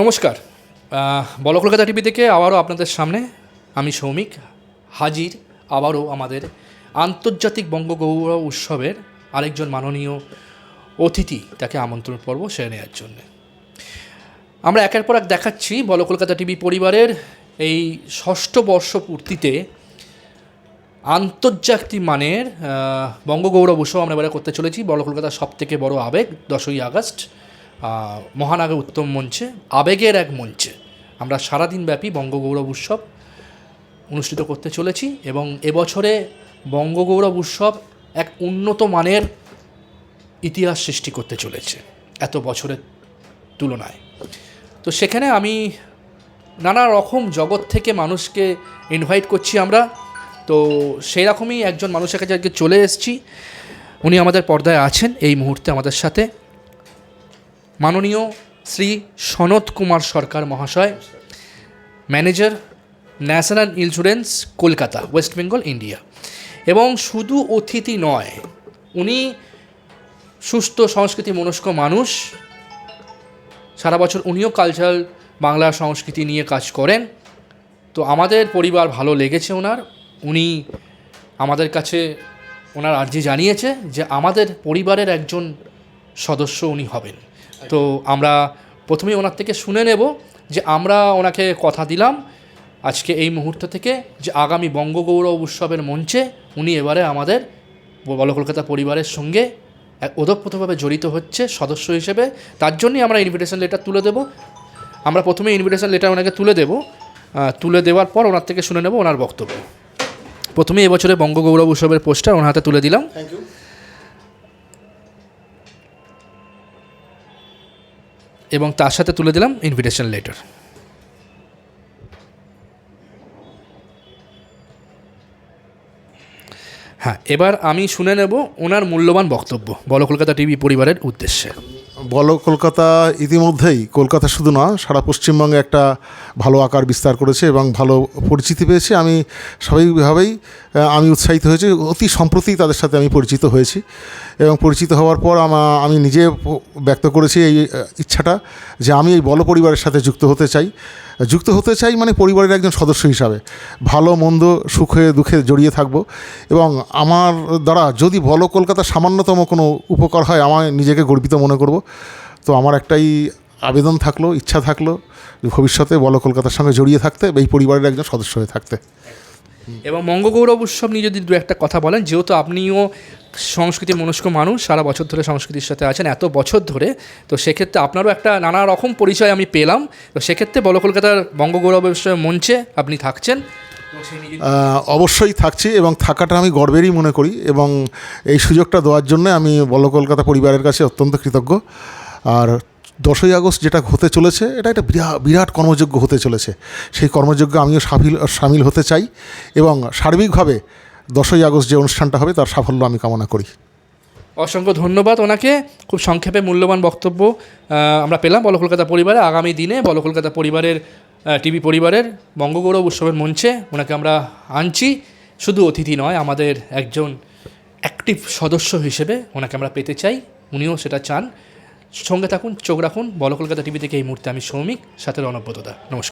নমস্কার। বল কলকাতা টিভি থেকে আবারও আপনাদের সামনে আমি সৌমিক হাজির, আবারও আমাদের আন্তর্জাতিক বঙ্গগৌরব উৎসবের আরেকজন মাননীয় অতিথি তাকে আমন্ত্রণ পর্ব সেরে নেওয়ার জন্য। আমরা একের পর এক দেখাচ্ছি বল কলকাতা টিভি পরিবারের এই ষষ্ঠ বর্ষ পূর্তিতে আন্তর্জাতিক মানের বঙ্গগৌরব উৎসব আমরা এবারে করতে চলেছি। বড় কলকাতার সব থেকে বড় আবেগ দশই আগস্ট। মহানগর উত্তম মঞ্চে, আবেগের এক মঞ্চে আমরা সারাদিন ব্যাপী বঙ্গগৌরব উৎসব অনুষ্ঠিত করতে চলেছি এবং এবছরে বঙ্গগৌরব উৎসব এক উন্নত মানের ইতিহাস সৃষ্টি করতে চলেছে এত বছরের তুলনায়। তো সেখানে আমি নানা রকম জগৎ থেকে মানুষকে ইনভাইট করছি আমরা। তো সেই রকমই একজন মানুষের কাছে আজকে চলে এসেছি। উনি আমাদের পর্দায় আছেন এই মুহূর্তে আমাদের সাথে। মাননীয় শ্রী সনত কুমার সরকার মহাশয়, manager national insurance Kolkata, West Bengal, India. এবং শুধু অতিথি নয়, উনি সুস্থ, সংস্কৃতি মনস্ক মানুষ। সারা বছর উনিও কালচারাল বাংলা সংস্কৃতি নিয়ে কাজ করেন। তো আমাদের পরিবার ভালো লেগেছে ওনার। উনি আমাদের কাছে ওনার আর্জি জানিয়েছে যে আমাদের পরিবারের একজন সদস্য উনি হবেন। তো আমরা প্রথমেই ওনার থেকে শুনে নেব যে আমরা ওনাকে কথা দিলাম আজকে এই মুহূর্ত থেকে যে আগামী বঙ্গগৌরব উৎসবের মঞ্চে উনি এবারে আমাদের বল কলকাতা পরিবারের সঙ্গে ওতপ্রোতভাবে জড়িত হচ্ছে সদস্য হিসেবে। তার জন্যই আমরা ইনভিটেশন লেটার তুলে দেব। আমরা প্রথমে ইনভিটেশন লেটার ওনাকে তুলে দেব। তুলে দেওয়ার পর ওনার থেকে শুনে নেব ওনার বক্তব্য। প্রথমে এবছরে বঙ্গগৌরব উৎসবের পোস্টার ওনার হাতে তুলে দিলাম। থ্যাংক ইউ এবং তার সাথে তুলে দিলাম ইনভিটেশন লেটার হ্যাঁ এবার আমি শুনে নেব ওনার মূল্যবান বক্তব্য, বল কলকাতা টিভি পরিবারের উদ্দেশ্যে। বলো, কলকাতা ইতিমধ্যেই, কলকাতা শুধু না, সারা পশ্চিমবঙ্গে একটা ভালো আকার বিস্তার করেছে এবং ভালো পরিচিতি পেয়েছে। আমি স্বাভাবিকভাবেই আমি উৎসাহিত হয়েছি, অতি সম্প্রতি তাদের সাথে আমি পরিচিত হয়েছি। এবং পরিচিত হওয়ার পর আমা নিজে ব্যক্ত করেছি এই ইচ্ছাটা যে আমি এই বল পরিবারের সাথে যুক্ত হতে চাই। যুক্ত হতে চাই মানে পরিবারের একজন সদস্য হিসাবে। ভালো, মন্দ, সুখে দুঃখে জড়িয়ে থাকব। এবং আমার দ্বারা যদি বলো কলকাতা সামান্যতম কোনো উপকার হয় আমার নিজেকে গর্বিত মনে করব। তো আমার একটাই আবেদন থাকল, ইচ্ছা থাকল ভবিষ্যতে বলো কলকাতার সঙ্গে জড়িয়ে থাকতে এই পরিবারের একজন সদস্য হয়ে থাকতে। এবং বঙ্গগৌরব উৎসব নিয়ে যদি দু একটা কথা বলেন, যেহেতু আপনিও সংস্কৃতি মনস্ক মানুষ, সারা বছর ধরে সংস্কৃতির সাথে আছেন, এত বছর ধরে, তো সেক্ষেত্রে আপনারও একটা নানা রকম পরিচয় আমি পেলাম। তো সেক্ষেত্রে বল কলকাতার বঙ্গগৌরব উৎসবের মঞ্চে আপনি থাকছেন। অবশ্যই থাকছি এবং থাকাটা আমি গর্বেরই মনে করি এবং এই সুযোগটা দেওয়ার জন্য আমি বল কলকাতা পরিবারের কাছে অত্যন্ত কৃতজ্ঞ। আর দশই আগস্ট যেটা হতে চলেছে এটা একটা বিরা- বিরাট কর্মযোগ্য হতে চলেছে। সেই কর্মযজ্ঞে আমিও সামিল সামিল হতে চাই এবং সার্বিকভাবে দশই আগস্ট যে অনুষ্ঠানটা হবে তার সাফল্য আমি কামনা করি। অসংখ্য ধন্যবাদ ওনাকে। খুব সংক্ষেপে মূল্যবান বক্তব্য আমরা পেলাম বল কলকাতা পরিবারে। আগামী দিনে বল কলকাতা পরিবারের টিভি পরিবারের বঙ্গগৌরব উৎসবের মঞ্চে ওনাকে আমরা আনছি। শুধু অতিথি নয়, আমাদের একজন অ্যাক্টিভ সদস্য হিসেবে ওনাকে আমরা পেতে চাই। উনিও সেটা চান। সঙ্গে থাকুন, চোখ রাখুন। বল কলকাতা টিভি থেকে এই মুহূর্তে আমি সৌমিক, সাথে অনব্যততা নমস্কার।